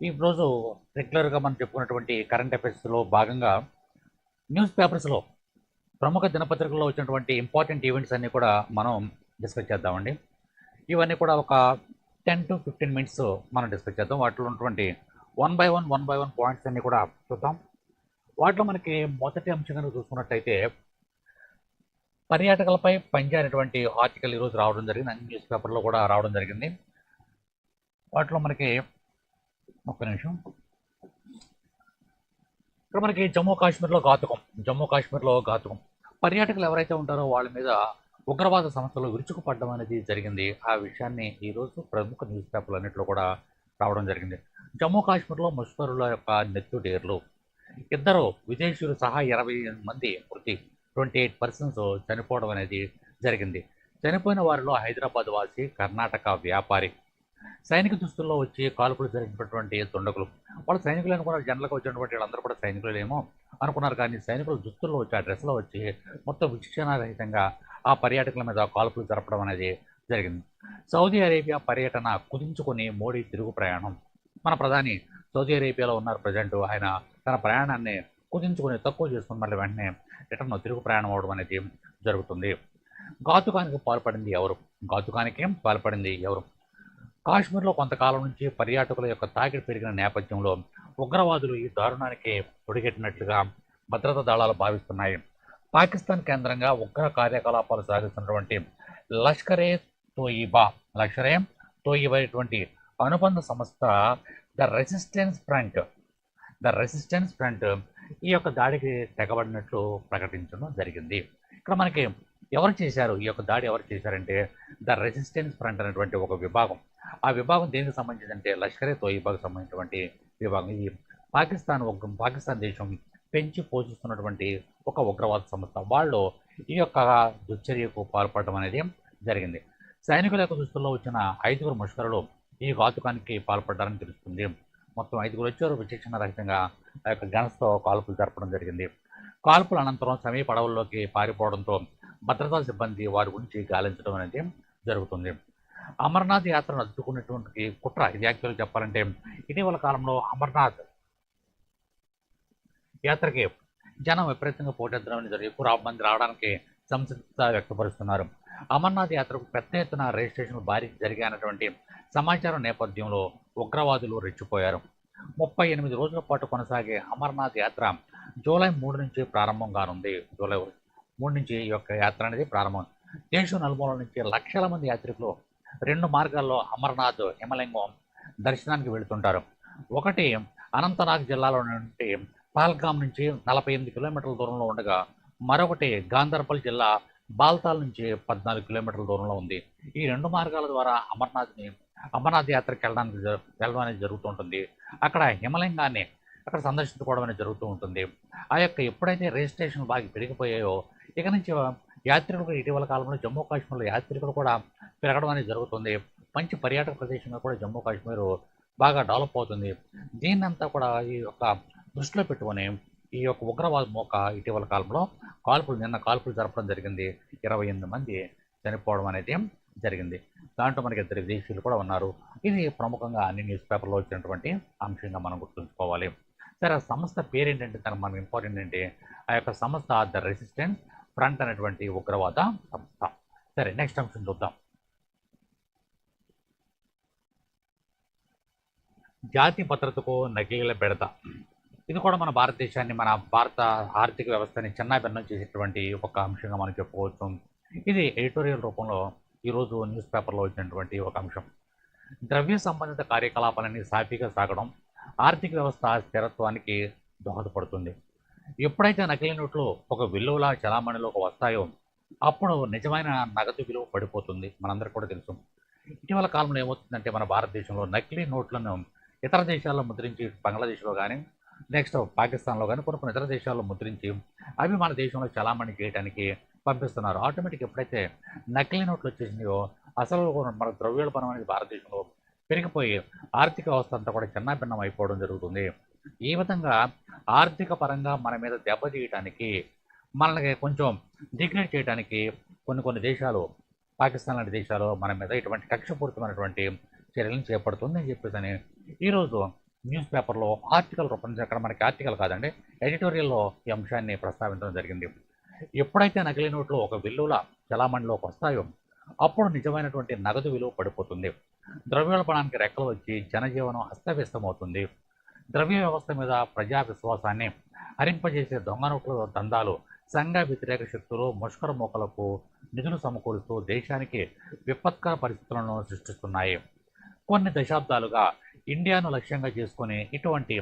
ఈ రోజు రెగ్యులర్గా మనం చెప్పుకున్నటువంటి కరెంట్ అఫైర్స్లో భాగంగా న్యూస్ పేపర్స్లో ప్రముఖ దినపత్రికల్లో వచ్చినటువంటి ఇంపార్టెంట్ ఈవెంట్స్ అన్నీ కూడా మనం డిస్కస్ చేద్దామండి. ఇవన్నీ కూడా ఒక టెన్ టు ఫిఫ్టీన్ మినిట్స్ మనం డిస్కస్ చేద్దాం. వాటిలో ఉన్నటువంటి one by one one by one points అన్నీ కూడా చూద్దాం. వాటిలో మనకి మొదటి అంశం కనుక చూసుకున్నట్టయితే పర్యాటకులపై పనిచేయనటువంటి ఆర్టికల్ ఈరోజు రావడం జరిగింది. అన్ని న్యూస్ పేపర్లో కూడా రావడం జరిగింది. వాటిలో మనకి ఒక్క నిమిషం. ఇక్కడ మనకి జమ్మూ కాశ్మీర్లో ఘాతుకం జమ్మూ కాశ్మీర్లో ఘాతుకం. పర్యాటకులు ఎవరైతే ఉంటారో వాళ్ళ మీద ఉగ్రవాద సంస్థలు విరుచుకుపడడం అనేది జరిగింది. ఆ విషయాన్ని ఈరోజు ప్రముఖ న్యూస్ పేపర్లు అన్నింటిలో కూడా రావడం జరిగింది. జమ్మూ కాశ్మీర్లో ముష్కరుల యొక్క నెత్తుడేర్లు ఇద్దరు విదేశీయులు సహా ఇరవై మంది మృతి ట్వంటీ ఎయిట్ పర్సన్స్ చనిపోవడం అనేది జరిగింది. చనిపోయిన వారిలో హైదరాబాద్ వాసి కర్ణాటక వ్యాపారి. సైనిక దుస్తుల్లో వచ్చి కాల్పులు జరిగినటువంటి దుండగులు. వాళ్ళు సైనికులు అనుకున్నారు జనరల్గా వచ్చినటువంటి వాళ్ళందరూ కూడా సైనికులేమో అనుకున్నారు. కానీ సైనికుల దుస్తుల్లో వచ్చి ఆ డ్రెస్లో వచ్చి మొత్తం విచక్షణారహితంగా ఆ పర్యాటకుల మీద కాల్పులు జరపడం అనేది జరిగింది. సౌదీ అరేబియా పర్యటన కుదించుకొని మోడీ తిరుగు ప్రయాణం. మన ప్రధాని సౌదీ అరేబియాలో ఉన్నారు ప్రజెంట్ ఆయన తన ప్రయాణాన్ని కుదించుకొని తక్కువ చేసుకుని మళ్ళీ వెంటనే రిటర్న్ తిరుగు ప్రయాణం అవడం అనేది జరుగుతుంది. ఘాతుకానికి పాల్పడింది ఎవరు? ఘాతుకానికి పాల్పడింది ఎవరు? కాశ్మీర్లో కొంతకాలం నుంచి పర్యాటకుల యొక్క తాకిడి పెరిగిన నేపథ్యంలో ఉగ్రవాదులు ఈ దారుణానికి పొడిగెట్టినట్లుగా భద్రతా దళాలు భావిస్తున్నాయి. పాకిస్తాన్ కేంద్రంగా ఉగ్ర కార్యకలాపాలు సాగిస్తున్నటువంటి లష్కరే తోయిబా లష్కరే తోయిబైనటువంటి అనుబంధ సంస్థ the resistance front the resistance front ఈ యొక్క దాడికి తెగబడినట్లు ప్రకటించడం జరిగింది. ఇక్కడ మనకి ఎవరు చేశారు? ఈ యొక్క దాడి ఎవరు చేశారంటే ద రెసిస్టెన్స్ ఫ్రంట్ అనేటువంటి ఒక విభాగం. ఆ విభాగం దేనికి సంబంధించిందంటే లష్కరే తోయిబాకు సంబంధించినటువంటి విభాగం. ఇది పాకిస్తాన్ ఒక పాకిస్తాన్ దేశం పెంచి పోషిస్తున్నటువంటి ఒక ఉగ్రవాద సంస్థ. వాళ్ళు ఈ యొక్క దుశ్చర్యకు పాల్పడడం అనేది జరిగింది. సైనికుల యొక్క దుస్తుల్లో వచ్చిన ఐదుగురు ముష్కరులు ఈ ఘాతుకానికి పాల్పడ్డారని తెలుస్తుంది. మొత్తం ఐదుగురు వచ్చారు. విచక్షణ రహితంగా ఆ యొక్క గన్స్తో కాల్పులు జరపడం జరిగింది. కాల్పుల అనంతరం సమీప అడవుల్లోకి పారిపోవడంతో భద్రతా సిబ్బంది వారి గురించి గాలించడం అనేది జరుగుతుంది. అమర్నాథ్ యాత్రను అద్దుకున్నటువంటి కుట్ర ఇది యాక్చువల్గా చెప్పాలంటే ఇటీవల కాలంలో అమర్నాథ్ యాత్రకి జనం విపరీతంగా పోటెత్తడం జరిగి ఎక్కువ మంది రావడానికి సంసిద్ధత వ్యక్తపరుస్తున్నారు. అమర్నాథ్ యాత్రకు పెద్ద ఎత్తున రిజిస్ట్రేషన్లు భారీ జరిగానటువంటి సమాచారం నేపథ్యంలో ఉగ్రవాదులు రెచ్చిపోయారు. ముప్పై ఎనిమిది రోజుల పాటు కొనసాగే అమర్నాథ్ యాత్ర జూలై మూడు నుంచి ప్రారంభం కానుంది. జూలై మూడు నుంచి ఈ యొక్క యాత్ర అనేది ప్రారంభం. దేశం నలుమూల నుంచి లక్షల మంది యాత్రికులు రెండు మార్గాల్లో అమర్నాథ్ హిమలింగం దర్శనానికి వెళుతుంటారు. ఒకటి అనంతనాగ్ జిల్లాలో నుండి పహల్గాం నుంచి నలభై ఎనిమిది కిలోమీటర్ల దూరంలో ఉండగా మరొకటి గాంధర్బల్ జిల్లా బాల్తాల్ నుంచి పద్నాలుగు కిలోమీటర్ల దూరంలో ఉంది. ఈ రెండు మార్గాల ద్వారా అమర్నాథ్ని అమర్నాథ్ యాత్రకి వెళ్ళడానికి వెళ్ళడం అనేది జరుగుతుంటుంది అక్కడ హిమలింగాన్ని అక్కడ సందర్శించుకోవడం అనేది జరుగుతూ ఉంటుంది. ఆ యొక్క ఎప్పుడైతే రిజిస్ట్రేషన్ బాగా పెరిగిపోయాయో ఇక నుంచి యాత్రికులు ఇటీవల కాలంలో జమ్మూ కాశ్మీర్లో యాత్రికులు కూడా పెరగడం అనేది జరుగుతుంది. మంచి పర్యాటక ప్రదేశంగా కూడా జమ్మూ కాశ్మీర్ బాగా డెవలప్ అవుతుంది. దీన్నంతా కూడా ఈ యొక్క దృష్టిలో పెట్టుకొని ఈ యొక్క ఉగ్రవాద మోక ఇటీవల కాలంలో కాల్పులు నిన్న కాల్పులు జరపడం జరిగింది. ఇరవై ఎనిమిది మంది చనిపోవడం అనేది జరిగింది. దాంట్లో మనకి ఇద్దరు విదేశీయులు కూడా ఉన్నారు. ఇది ప్రముఖంగా అన్ని న్యూస్ పేపర్లో వచ్చినటువంటి అంశంగా మనం గుర్తుంచుకోవాలి. సరే ఆ సంస్థ పేరేంటంటే దానికి మనం ఇంపార్టెంట్ ఏంటి? ఆ యొక్క సంస్థ ద రెసిస్టెన్స్ ఫ్రంట్ అనేటువంటి ఉగ్రవాద సంస్థ. సరే నెక్స్ట్ అంశం చూద్దాం. జాతి భద్రతకు నకిలీల బెడత. ఇది కూడా మన భారతదేశాన్ని మన భారత ఆర్థిక వ్యవస్థని చిన్నాభిన్నం చేసేటువంటి ఒక అంశంగా మనం చెప్పుకోవచ్చు. ఇది ఎడిటోరియల్ రూపంలో ఈరోజు న్యూస్ పేపర్లో వచ్చినటువంటి ఒక అంశం. ద్రవ్య సంబంధిత కార్యకలాపాలన్నీ సాఫీగా సాగడం ఆర్థిక వ్యవస్థ స్థిరత్వానికి దోహదపడుతుంది. ఎప్పుడైతే నకిలీ నోట్లు ఒక విలువలా చలామణిలోకి వస్తాయో అప్పుడు నిజమైన నగదు విలువ పడిపోతుంది. మనందరికీ కూడా తెలుసు. ఇటీవల కాలంలో ఏమవుతుందంటే మన భారతదేశంలో నకిలీ నోట్లను ఇతర దేశాల్లో ముద్రించి బంగ్లాదేశ్లో కానీ నెక్స్ట్ పాకిస్తాన్లో కానీ కొన్ని కొన్ని ఇతర దేశాల్లో ముద్రించి అవి మన దేశంలో చలామణి చేయడానికి పంపిస్తున్నారు. ఆటోమేటిక్ ఎప్పుడైతే నకిలీ నోట్లు వచ్చేసినాయో అసలు మన ద్రవ్యోల్బణం అనేది భారతదేశంలో పెరిగిపోయి ఆర్థిక వ్యవస్థ అంతా కూడా చిన్నాభిన్నం అయిపోవడం జరుగుతుంది. ఈ విధంగా ఆర్థిక పరంగా మన మీద దెబ్బతీయటానికి మనల్ని కొంచెం డిగ్రేడ్ చేయడానికి కొన్ని కొన్ని దేశాలు పాకిస్తాన్ లాంటి దేశాలు మన మీద ఇటువంటి కక్షపూరితమైనటువంటి చర్యలను చేపడుతుంది అని చెప్పేసి అని ఈరోజు న్యూస్ పేపర్లో ఆర్టికల్ రూపొందించి అక్కడ మనకి ఆర్టికల్ కాదండి ఎడిటోరియల్లో ఈ అంశాన్ని ప్రస్తావించడం జరిగింది. ఎప్పుడైతే నకిలీ నోట్లు ఒక విలువల చలామణిలోకి వస్తాయో అప్పుడు నిజమైనటువంటి నగదు విలువ పడిపోతుంది. ద్రవ్యోల్బణానికి రెక్కలు వచ్చి జనజీవనం అస్తవ్యస్తమవుతుంది. ద్రవ్య వ్యవస్థ మీద ప్రజా విశ్వాసాన్ని హరింపజేసే దొంగ నోట్ల దందాలు సంఘ వ్యతిరేక శక్తులు ముష్కర మోకలకు నిధులు సమకూరుస్తూ దేశానికి విపత్కర పరిస్థితులను సృష్టిస్తున్నాయి. కొన్ని దశాబ్దాలుగా ఇండియాను లక్ష్యంగా చేసుకుని ఇటువంటి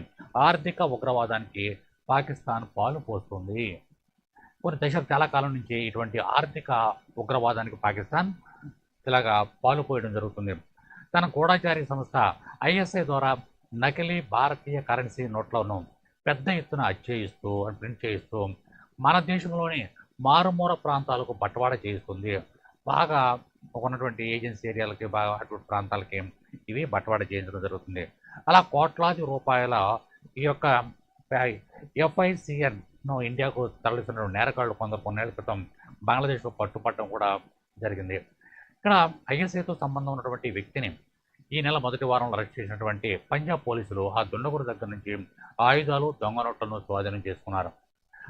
ఆర్థిక ఉగ్రవాదానికి పాకిస్తాన్ పాలు పోస్తుంది. కొన్ని దశ చాలా కాలం నుంచి ఇటువంటి ఆర్థిక ఉగ్రవాదానికి పాకిస్తాన్ ఇలాగా పాలు పోయడం జరుగుతుంది. తన గూఢచారి సంస్థ ఐఎస్ఐ ద్వారా నకిలీ భారతీయ కరెన్సీ నోట్లను పెద్ద ఎత్తున అచ్చేయిస్తూ ప్రింట్ చేయిస్తూ మన దేశంలోని మారుమూల ప్రాంతాలకు బట్టవాడ చేయిస్తుంది. బాగా ఉన్నటువంటి ఏజెన్సీ ఏరియాలకి బాగా అటువంటి ప్రాంతాలకి ఇవి బట్టవాడ చేయించడం జరుగుతుంది. అలా కోట్లాది రూపాయల ఈ యొక్క ఎఫ్ఐసిఎన్ను ఇండియాకు తరలిస్తున్న నేరగాళ్ళు కొందరు కొన్నేళ్ళ క్రితం బంగ్లాదేశ్లో పట్టుపట్టడం కూడా జరిగింది. ఇక్కడ ఐఎస్ఐతో సంబంధం ఉన్నటువంటి వ్యక్తిని ఈ నెల మొదటి వారంలో అరెస్ట్ చేసినటువంటి పంజాబ్ పోలీసులు ఆ దుండగుడు దగ్గర నుంచి ఆయుధాలు దొంగ నోట్లను స్వాధీనం చేసుకున్నారు.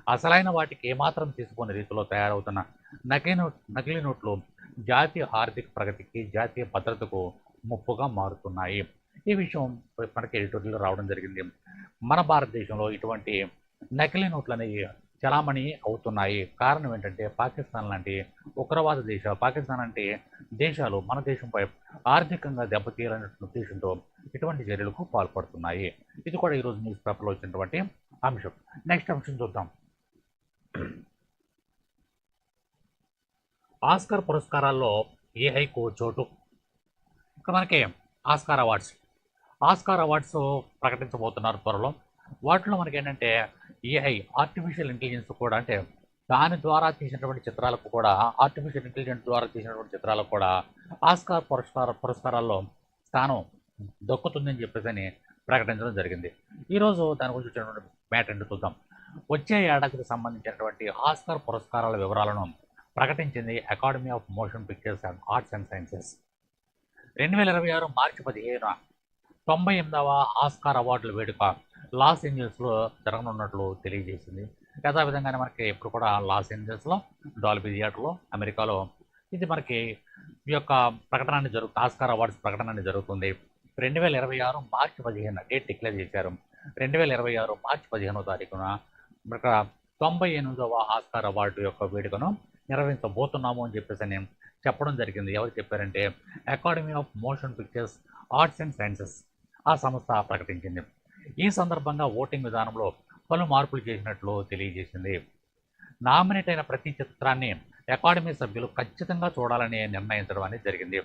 అసలైన వాటికి ఏమాత్రం తీసుకునే రీతిలో తయారవుతున్న నకిలీ నోట్ నకిలీ నోట్లు జాతీయ ఆర్థిక ప్రగతికి జాతీయ భద్రతకు ముప్పుగా మారుతున్నాయి. ఈ విషయం మనకి ఎడిటోరియల్ రావడం జరిగింది. మన భారతదేశంలో ఇటువంటి నకిలీ నోట్లు అనేవి చలామణి అవుతున్నాయి. కారణం ఏంటంటే పాకిస్తాన్ లాంటి ఉగ్రవాద దేశాలు పాకిస్తాన్ అంటే దేశాలు మన దేశంపై ఆర్థికంగా దెబ్బతీయాలనే ఉద్దేశంతో ఇటువంటి చర్యలకు పాల్పడుతున్నాయి. ఇది కూడా ఈరోజు న్యూస్ పేపర్లో వచ్చినటువంటి అంశం. నెక్స్ట్ అంశం చూద్దాం. ఆస్కార్ పురస్కారాల్లో ఏఐకు చోటు? ఇక్కడ మనకి ఆస్కార్ అవార్డ్స్. ఆస్కార్ అవార్డ్స్ ప్రకటించబోతున్నారు త్వరలో. వాటిలో మనకి ఏంటంటే ఏఐ ఆర్టిఫిషియల్ ఇంటెలిజెన్స్ కూడా అంటే దాని ద్వారా తీసినటువంటి చిత్రాలకు కూడా ఆర్టిఫిషియల్ ఇంటెలిజెన్స్ ద్వారా తీసినటువంటి చిత్రాలకు కూడా ఆస్కార్ పురస్కార పురస్కారాల్లో స్థానం దక్కుతుందని చెప్పేసి అని ప్రకటించడం జరిగింది. ఈరోజు దాని గురించి వచ్చినటువంటి మ్యాటర్ చూద్దాం. వచ్చే ఏడాదికి సంబంధించినటువంటి ఆస్కార్ పురస్కారాల వివరాలను ప్రకటించింది Academy of Motion Pictures and Arts and Sciences రెండు వేల ఇరవై ఆరు మార్చి పదిహేను తొంభై ఎనిమిదవ ఆస్కార్ అవార్డుల వేడుక లాస్ ఏంజల్స్లో జరగనున్నట్లు తెలియజేసింది. యథావిధంగానే మనకి ఇప్పుడు కూడా లాస్ ఏంజల్స్లో డాల్బీ థియేటర్లో అమెరికాలో ఇది మనకి ఈ యొక్క ప్రకటన జరుగు ఆస్కార్ అవార్డ్స్ ప్రకటన అనేది జరుగుతుంది. రెండు వేల ఇరవై ఆరు మార్చి పదిహేను డేట్ డిక్లేర్ చేశారు. రెండు వేల ఇరవై ఆరు మార్చి పదిహేనో తారీఖున ఇక్కడ తొంభై ఎనిమిదవ ఆస్కార్ అవార్డు యొక్క వేడుకను నిర్వహించబోతున్నాము అని చెప్పేసి అని చెప్పడం జరిగింది. ఎవరు చెప్పారంటే Academy of Motion Pictures Arts and Sciences ఆ సంస్థ ప్రకటించింది. ఈ సందర్భంగా ఓటింగ్ విధానంలో పలు మార్పులు చేసినట్లు తెలియజేసింది. నామినేట్ అయిన ప్రతి చిత్రాన్ని అకాడమీ సభ్యులు ఖచ్చితంగా చూడాలని నిర్ణయించడం అనేది జరిగింది.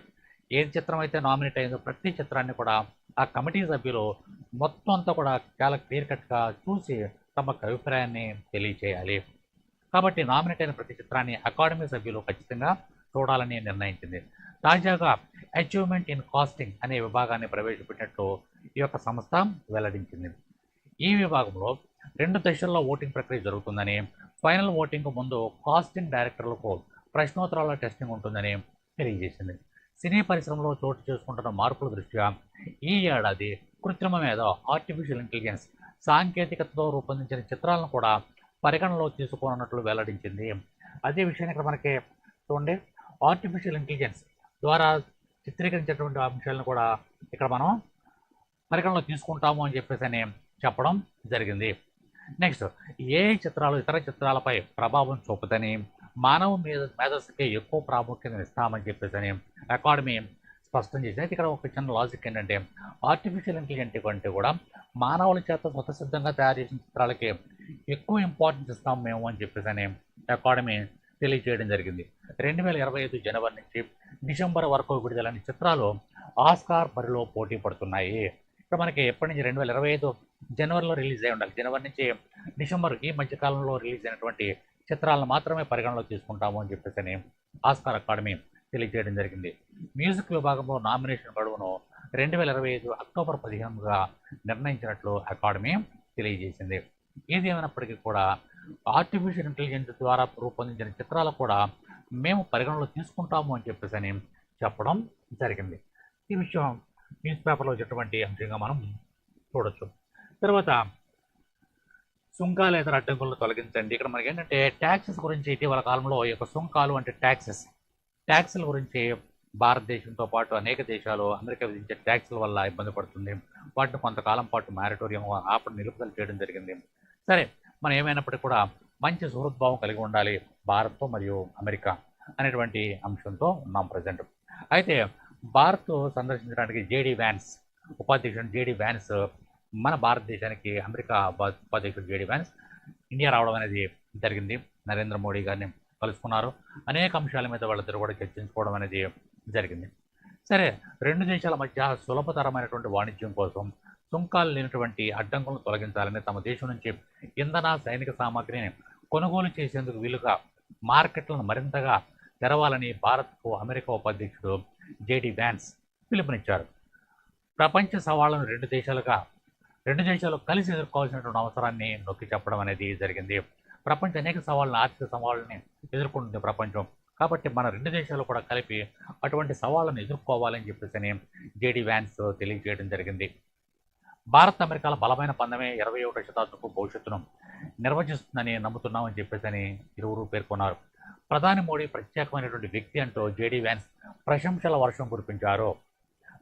ఏ చిత్రం అయితే నామినేట్ అయిందో ప్రతి చిత్రాన్ని కూడా ఆ కమిటీ సభ్యులు మొత్తం అంతా కూడా చాలా క్లియర్ కట్గా చూసి తమ అభిప్రాయాన్ని తెలియచేయాలి. కాబట్టి నామినేట్ అయిన ప్రతి చిత్రాన్ని అకాడమీ సభ్యులు ఖచ్చితంగా చూడాలని నిర్ణయించింది. తాజాగా అచీవ్మెంట్ ఇన్ కాస్టింగ్ అనే విభాగాన్ని ప్రవేశపెట్టినట్లు ఈ యొక్క సంస్థ వెల్లడించింది. ఈ విభాగంలో రెండు దశల్లో ఓటింగ్ ప్రక్రియ జరుగుతుందని ఫైనల్ ఓటింగ్కు ముందు కాస్టింగ్ డైరెక్టర్లకు ప్రశ్నోత్తరాల టెస్టింగ్ ఉంటుందని తెలియజేసింది. సినీ పరిశ్రమలో చోటు చేసుకుంటున్న మార్పుల దృష్ట్యా ఈ ఏడాది కృత్రిమ మీద ఆర్టిఫిషియల్ ఇంటెలిజెన్స్ సాంకేతికతతో రూపొందించిన చిత్రాలను కూడా పరిగణనలో తీసుకోనున్నట్లు వెల్లడించింది. అదే విషయాన్ని ఇక్కడ మనకి చూడండి. ఆర్టిఫిషియల్ ఇంటెలిజెన్స్ ద్వారా చిత్రీకరించేటువంటి అంశాలను కూడా ఇక్కడ మనం పరిగణలో తీసుకుంటాము అని చెప్పేసి అని చెప్పడం జరిగింది. నెక్స్ట్ ఏ చిత్రాలు ఇతర చిత్రాలపై ప్రభావం చూపుతని మానవ మీద మేధస్సుకే ఎక్కువ ప్రాముఖ్యత ఇస్తామని చెప్పేసి అని అకాడమీ స్పష్టం చేసింది. అయితే ఇక్కడ ఒక చిన్న లాజిక్ ఏంటంటే ఆర్టిఫిషియల్ ఇంటెలిజెంట్ కంటే కూడా మానవుల చేత స్వతసిద్ధంగా తయారు చేసిన చిత్రాలకి ఎక్కువ ఇంపార్టెన్స్ ఇస్తాం మేము అని చెప్పేసి అని అకాడమీ తెలియజేయడం జరిగింది. రెండు వేల ఇరవై ఐదు జనవరి నుంచి డిసెంబర్ వరకు విడుదలైన చిత్రాలు ఆస్కార్ బరిలో పోటీ పడుతున్నాయి. ఇక్కడ మనకి ఎప్పటి నుంచి రెండు వేల ఇరవై ఐదు జనవరిలో రిలీజ్ అయి ఉండాలి. జనవరి నుంచి డిసెంబర్ ఈ మధ్య కాలంలో రిలీజ్ అయినటువంటి చిత్రాలను మాత్రమే పరిగణలో తీసుకుంటాము అని చెప్పేసి అని ఆస్కార్ అకాడమీ తెలియజేయడం జరిగింది. మ్యూజిక్ విభాగంలో నామినేషన్ గడువును రెండు వేల ఇరవై ఐదు అక్టోబర్ పదిహేనుగా నిర్ణయించినట్లు అకాడమీ తెలియజేసింది. ఏది ఏమైనప్పటికీ కూడా ఆర్టిఫిషియల్ ఇంటెలిజెన్స్ ద్వారా రూపొందించిన చిత్రాలు కూడా మేము పరిగణలో తీసుకుంటాము అని చెప్పేసి అని చెప్పడం జరిగింది. ఈ విషయం న్యూస్ పేపర్లో వచ్చేటువంటి అంశంగా మనం చూడొచ్చు. తర్వాత సుంకాలు ఇతర అడ్డంకులను తొలగించండి. ఇక్కడ మనకి ఏంటంటే ట్యాక్సెస్ గురించి ఇటీవల కాలంలో ఈ యొక్క సుంకాలు అంటే ట్యాక్సెస్ ట్యాక్సుల గురించి భారతదేశంతో పాటు అనేక దేశాలు అమెరికా విధించే ట్యాక్సుల వల్ల ఇబ్బంది పడుతుంది. వాటిని కొంతకాలం పాటు మ్యారిటోరియం ఆపడం నిలుపుదల చేయడం జరిగింది. సరే మనం ఏమైనప్పటికీ కూడా మంచి సుహృద్భావం కలిగి ఉండాలి. భారత్తో మరియు అమెరికా అనేటువంటి అంశంతో ఉన్నాం ప్రజెంట్ అయితే భారత్ సందర్శించడానికి జేడీ వ్యాన్స్ ఉపాధ్యక్షుడు జేడీ వ్యాన్స్ మన భారతదేశానికి అమెరికా ఉపా- ఉపాధ్యక్షుడు జేడీ వ్యాన్స్ ఇండియా రావడం అనేది జరిగింది. నరేంద్ర మోడీ గారిని కలుసుకున్నారు. అనేక అంశాల మీద వాళ్ళిద్దరు కూడా చర్చించుకోవడం అనేది జరిగింది. సరే రెండు దేశాల మధ్య సులభతరమైనటువంటి వాణిజ్యం కోసం సుంకాలు లేనటువంటి అడ్డంకులను తొలగించాలని తమ దేశం నుంచి ఇంధన సైనిక సామాగ్రిని కొనుగోలు చేసేందుకు వీలుగా మార్కెట్లను మరింతగా తెరవాలని భారత్కు అమెరికా ఉపాధ్యక్షుడు జేడి వ్యాన్స్ పిలుపునిచ్చారు. ప్రపంచ సవాళ్ళను రెండు దేశాలుగా రెండు దేశాలు కలిసి ఎదుర్కోవాల్సినటువంటి అవసరాన్ని నొక్కి చెప్పడం అనేది జరిగింది. ప్రపంచ అనేక సవాళ్ళని ఆర్థిక సవాళ్ళని ఎదుర్కొంటుంది ప్రపంచం. కాబట్టి మన రెండు దేశాలు కూడా కలిపి అటువంటి సవాళ్ళను ఎదుర్కోవాలని చెప్పేసి జేడి వ్యాన్స్ తెలియజేయడం జరిగింది. భారత్ అమెరికాల బలమైన పందమే ఇరవై ఒకటో శతాబ్దపు భవిష్యత్తును నిర్వచిస్తుందని నమ్ముతున్నామని చెప్పేసి ఇరువురు పేర్కొన్నారు. ప్రధాని మోడీ ప్రత్యేకమైనటువంటి వ్యక్తి అంటూ జేడీ వ్యాన్స్ ప్రశంసల వర్షం కురిపించారు.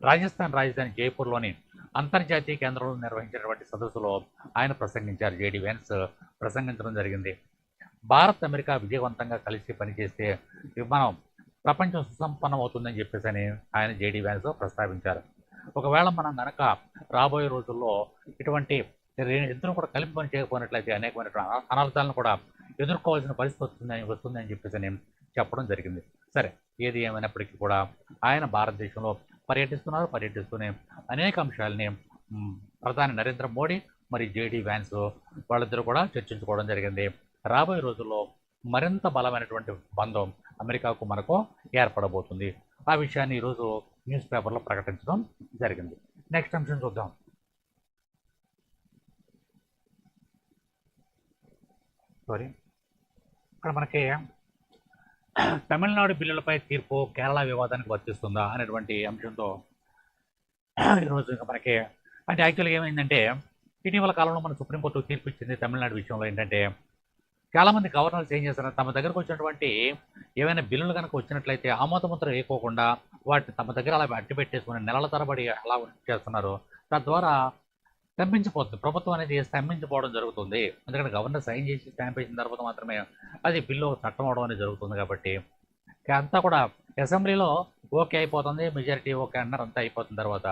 రాజస్థాన్ రాజధాని జైపూర్లోని అంతర్జాతీయ కేంద్రంలో నిర్వహించినటువంటి సదస్సులో ఆయన ప్రసంగించారు. జేడీ వ్యాన్స్ ప్రసంగించడం జరిగింది. భారత్ అమెరికా విజయవంతంగా కలిసి పనిచేస్తే మనం ప్రపంచం సుసంపన్నం అవుతుందని చెప్పేసి అని ఆయన జేడీ వ్యాన్స్ ప్రస్తావించారు. ఒకవేళ మనం గనక రాబోయే రోజుల్లో ఇటువంటి ఇద్దరు కూడా కలిపి పని చేయకపోయినట్లయితే అనేకమైనటువంటి అనర్థాలను కూడా ఎదుర్కోవాల్సిన పరిస్థితి వస్తుందని వస్తుందని చెప్పేసి నేను చెప్పడం జరిగింది. సరే ఏది ఏమైనప్పటికీ కూడా ఆయన భారతదేశంలో పర్యటిస్తున్నారు. పర్యటిస్తూనే అనేక అంశాలని ప్రధాని నరేంద్ర మోడీ మరి జేడీ వ్యాన్స్ వాళ్ళిద్దరూ కూడా చర్చించుకోవడం జరిగింది. రాబోయే రోజుల్లో మరింత బలమైనటువంటి బంధం అమెరికాకు మనకు ఏర్పడబోతుంది. ఆ విషయాన్ని ఈరోజు న్యూస్ పేపర్లో ప్రకటించడం జరిగింది. నెక్స్ట్ అంశం చూద్దాం. సారీ ఇక్కడ మనకి తమిళనాడు బిల్లులపై తీర్పు కేరళ వివాదానికి వర్తిస్తుందా అనేటువంటి అంశంతో ఈరోజు ఇంకా మనకి అంటే యాక్చువల్గా ఏమైందంటే ఇటీవల కాలంలో మన సుప్రీంకోర్టు తీర్పు ఇచ్చింది తమిళనాడు విషయంలో ఏంటంటే చాలామంది గవర్నర్స్ ఏం చేస్తున్నారు తమ దగ్గరకు వచ్చినటువంటి ఏవైనా బిల్లులు కనుక వచ్చినట్లయితే ఆమోదముద్ర వేయకోకుండా వాటిని తమ దగ్గర అలా అట్టి పెట్టేసుకుని నెలల తరబడి అలా చేస్తున్నారు. తద్వారా స్తంభించిపోతుంది. ప్రభుత్వం అనేది స్తంభించిపోవడం జరుగుతుంది. ఎందుకంటే గవర్నర్ సైన్ చేసి స్టాంప్ వేసిన తర్వాత మాత్రమే అది బిల్లు చట్టం అవడం అనేది జరుగుతుంది కాబట్టి. అంతా కూడా అసెంబ్లీలో ఓకే అయిపోతుంది మెజారిటీ ఓకే అన్నారు అంతా అయిపోతున్న తర్వాత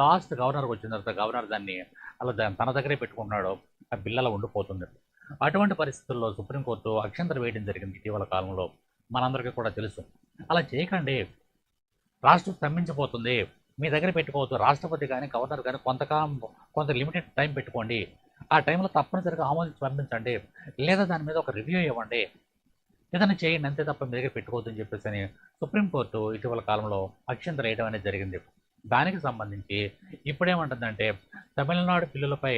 లాస్ట్ గవర్నర్కి వచ్చిన తర్వాత గవర్నర్ దాన్ని అలా దాన్ని తన దగ్గరే పెట్టుకుంటున్నాడు. ఆ బిల్ అలా ఉండిపోతుంది. అటువంటి పరిస్థితుల్లో సుప్రీంకోర్టు అక్షంతర వేయడం జరిగింది ఇటీవల కాలంలో. మనందరికీ కూడా తెలుసు. అలా చేయకండి. రాష్ట్రం స్తంభించిపోతుంది. మీ దగ్గర పెట్టుకోవద్దు. రాష్ట్రపతి కానీ గవర్నర్ కానీ కొంతకాలం కొంత లిమిటెడ్ టైం పెట్టుకోండి. ఆ టైంలో తప్పనిసరిగా ఆమోదించి పంపించండి. లేదా దాని మీద ఒక రివ్యూ ఇవ్వండి. ఏదైనా చేయండి. అంతే తప్ప మీ దగ్గర పెట్టుకోవద్దని చెప్పేసి అని సుప్రీంకోర్టు ఇటీవల కాలంలో అక్షంత వేయడం అనేది జరిగింది. దానికి సంబంధించి ఇప్పుడేమంటుందంటే తమిళనాడు పిల్లలపై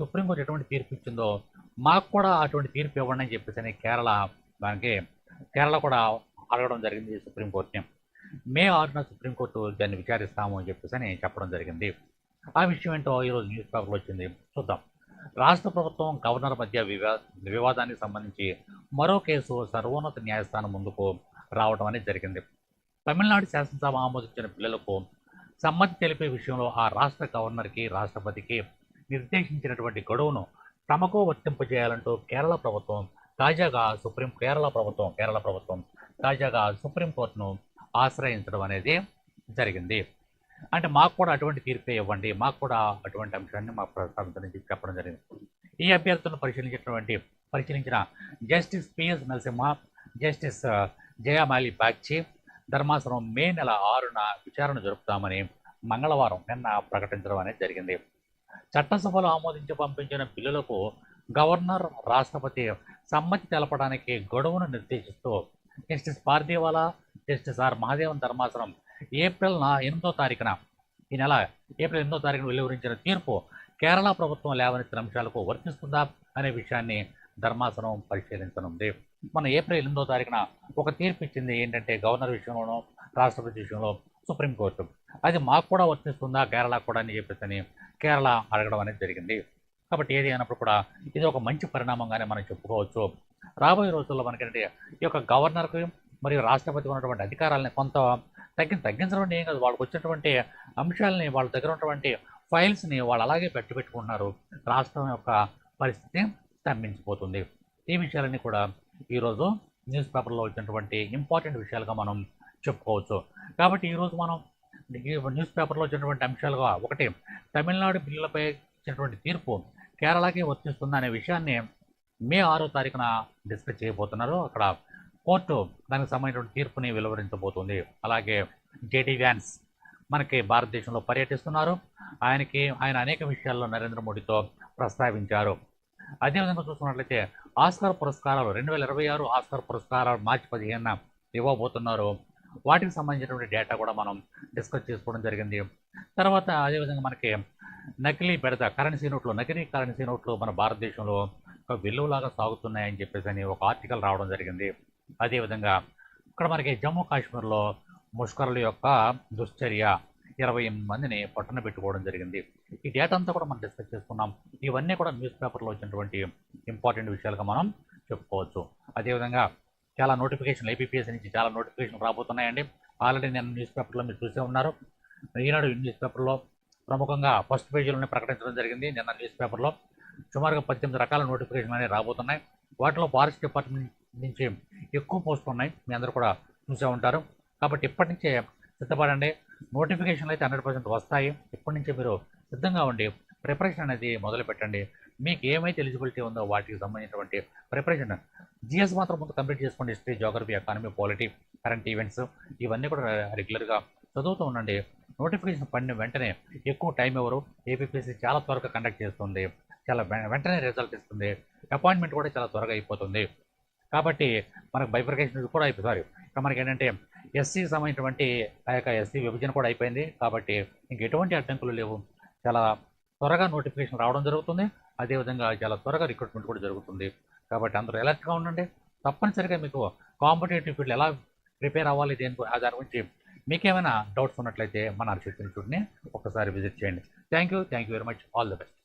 సుప్రీంకోర్టు ఎటువంటి తీర్పు ఇచ్చిందో మాకు కూడా అటువంటి తీర్పు ఇవ్వండి అని చెప్పేసి అని కేరళ దానికి కేరళ కూడా అడగడం జరిగింది సుప్రీంకోర్టుని. మే ఆరున సుప్రీంకోర్టు దాన్ని విచారిస్తాము అని చెప్పేసి అని చెప్పడం జరిగింది. ఆ విషయం ఏంటో ఈరోజు న్యూస్ పేపర్లో వచ్చింది. చూద్దాం. రాష్ట్ర ప్రభుత్వం గవర్నర్ మధ్య వివా వివాదానికి సంబంధించి మరో కేసు సర్వోన్నత న్యాయస్థానం ముందుకు రావడం అనేది జరిగింది. తమిళనాడు శాసనసభ ఆమోదించిన పిల్లలకు సమ్మతి తెలిపే విషయంలో ఆ రాష్ట్ర గవర్నర్కి రాష్ట్రపతికి నిర్దేశించినటువంటి గడువును తమకు వర్తింపజేయాలంటూ కేరళ ప్రభుత్వం తాజాగా సుప్రీం కేరళ ప్రభుత్వం కేరళ ప్రభుత్వం తాజాగా సుప్రీంకోర్టును ఆశ్రయించడం అనేది జరిగింది. అంటే మాకు కూడా అటువంటి తీర్పే ఇవ్వండి. మాకు కూడా అటువంటి అంశాన్ని మా ప్రస్తావించని చెప్పడం జరిగింది. ఈ అభ్యర్థులను పరిశీలించినటువంటి పరిశీలించిన justice PS Narasimha justice Jayamali Bagchi ధర్మాసనం మే నెల ఆరున విచారణ జరుపుతామని మంగళవారం నిన్న ప్రకటించడం అనేది జరిగింది. చట్టసభలో ఆమోదించి పంపించిన బిల్లులకు గవర్నర్ రాష్ట్రపతి సమ్మతి తెలపడానికి గొడవను నిర్దేశిస్తూ justice Pardiwala justice R Mahadevan ధర్మాసనం. ఏప్రిల్ నా ఎనిమిదో తారీఖున. ఈ నెల ఏప్రిల్ ఎనిమిదో తారీఖున వెలువరించిన తీర్పు కేరళ ప్రభుత్వం లేవనెత్తిన అంశాలకు వర్తిస్తుందా అనే విషయాన్ని ధర్మాసనం పరిశీలించనుంది. మన ఏప్రిల్ ఎనిమిదో తారీఖున ఒక తీర్పు ఇచ్చింది ఏంటంటే గవర్నర్ విషయంలోనూ రాష్ట్రపతి విషయంలో సుప్రీంకోర్టు. అది మాకు కూడా వర్తిస్తుందా కేరళ కూడా అని చెప్పేసి అని కేరళ అడగడం అనేది జరిగింది. కాబట్టి ఏది అయినప్పుడు కూడా ఇది ఒక మంచి పరిణామంగానే మనం చెప్పుకోవచ్చు. రాబోయే రోజుల్లో మనకంటే ఈ యొక్క గవర్నర్కి మరియు రాష్ట్రపతి ఉన్నటువంటి అధికారాలని కొంత తగ్గి తగ్గించడం ఏం కాదు. వాళ్ళకు వచ్చినటువంటి అంశాలని వాళ్ళ దగ్గర ఉన్నటువంటి ఫైల్స్ని వాళ్ళు అలాగే పెట్టి పెట్టుకుంటున్నారు. రాష్ట్రం యొక్క పరిస్థితి స్తంభించిపోతుంది. ఈ విషయాలన్నీ కూడా ఈరోజు న్యూస్ పేపర్లో వచ్చినటువంటి ఇంపార్టెంట్ విషయాలుగా మనం చెప్పుకోవచ్చు. కాబట్టి ఈరోజు మనం న్యూస్ పేపర్లో వచ్చినటువంటి అంశాలుగా ఒకటి తమిళనాడు బిల్లులపై ఇచ్చినటువంటి తీర్పు కేరళకి వర్తిస్తుందనే విషయాన్ని మే ఆరో తారీఖున డిస్కస్ చేయబోతున్నారు. అక్కడ కోర్టు దానికి సంబంధించిన తీర్పుని వెలువరించబోతుంది. అలాగే జేడీ వ్యాన్స్ మనకి భారతదేశంలో పర్యటిస్తున్నారు. ఆయనకి ఆయన అనేక విషయాల్లో నరేంద్ర మోడీతో ప్రస్తావించారు. అదేవిధంగా చూసుకున్నట్లయితే ఆస్కార్ పురస్కారాలు రెండు వేల ఇరవై ఆరు ఆస్కార్ పురస్కారాలు మార్చి పదిహేనున ఇవ్వబోతున్నారు. వాటికి సంబంధించినటువంటి డేటా కూడా మనం డిస్కస్ చేసుకోవడం జరిగింది. తర్వాత అదేవిధంగా మనకి నకిలీ బెడద కరెన్సీ నోట్లు నకిలీ కరెన్సీ నోట్లు మన భారతదేశంలో ఒక విలువలాగా సాగుతున్నాయని చెప్పేసి అని ఒక ఆర్టికల్ రావడం జరిగింది. అదేవిధంగా ఇక్కడ మనకి జమ్మూ కాశ్మీర్లో ముష్కరుల యొక్క దుశ్చర్య ఇరవై ఎనిమిది మందిని పట్టున పెట్టుకోవడం జరిగింది. ఈ డేటా అంతా కూడా మనం డిస్కస్ చేసుకున్నాం. ఇవన్నీ కూడా న్యూస్ పేపర్లో వచ్చినటువంటి ఇంపార్టెంట్ విషయాలుగా మనం చెప్పుకోవచ్చు. అదేవిధంగా చాలా నోటిఫికేషన్లు ఏపీఎస్ నుంచి చాలా నోటిఫికేషన్లు రాబోతున్నాయండి. ఆల్రెడీ నేను న్యూస్ పేపర్లో మీరు చూసే ఉన్నారు. ఈనాడు న్యూస్ పేపర్లో ప్రముఖంగా ఫస్ట్ పేజీలోనే ప్రకటించడం జరిగింది. నిన్న న్యూస్ పేపర్లో సుమారుగా పద్దెనిమిది రకాల నోటిఫికేషన్ అనేవి రాబోతున్నాయి. వాటిలో ఫారెస్ట్ డిపార్ట్మెంట్ నుంచి ఎక్కువ పోస్టులు ఉన్నాయి. మీ అందరూ కూడా చూసే ఉంటారు. కాబట్టి ఇప్పటి నుంచే సిద్ధపడండి. నోటిఫికేషన్లు అయితే హండ్రెడ్ పర్సెంట్ వస్తాయి. ఇప్పటి నుంచే మీరు సిద్ధంగా ఉండి ప్రిపరేషన్ అనేది మొదలు పెట్టండి మీకు ఏమైతే ఎలిజిబిలిటీ ఉందో వాటికి సంబంధించినటువంటి ప్రిపరేషన్ జిఎస్ మాత్రం ముందు కంప్లీట్ చేసుకోండి. History geography economy polity current events ఇవన్నీ కూడా రెగ్యులర్గా చదువుతూ ఉండండి. నోటిఫికేషన్ పడిన వెంటనే ఎక్కువ టైం ఎవరు? ఏపీపీసీ చాలా త్వరగా కండక్ట్ చేస్తుంది. చాలా వెంటనే రిజల్ట్ ఇస్తుంది. అపాయింట్మెంట్ కూడా చాలా త్వరగా అయిపోతుంది. కాబట్టి మనకు బైఫర్కేషన్ కూడా అయిపోయింది. సారీ మనకి ఏంటంటే ఎస్సీ సంబంధించినటువంటి ఆ యొక్క ఎస్సీ విభజన కూడా అయిపోయింది. కాబట్టి ఇంక ఎటువంటి అడ్డంకులు లేవు. చాలా త్వరగా నోటిఫికేషన్ రావడం జరుగుతుంది. అదేవిధంగా చాలా త్వరగా రిక్రూట్మెంట్ కూడా జరుగుతుంది. కాబట్టి అందరూ ఎలర్ట్గా ఉండండి. తప్పనిసరిగా మీకు కాంపిటేటివ్ ఫీల్డ్ ఎలా ప్రిపేర్ అవ్వాలి దేని ఆ దాని గురించి మీకేమైనా డౌట్స్ ఉన్నట్లయితే మన అర్షిత్ ఇన్స్టిట్యూట్ని ఒకసారి విజిట్ చేయండి. Thank you thank you very much all the best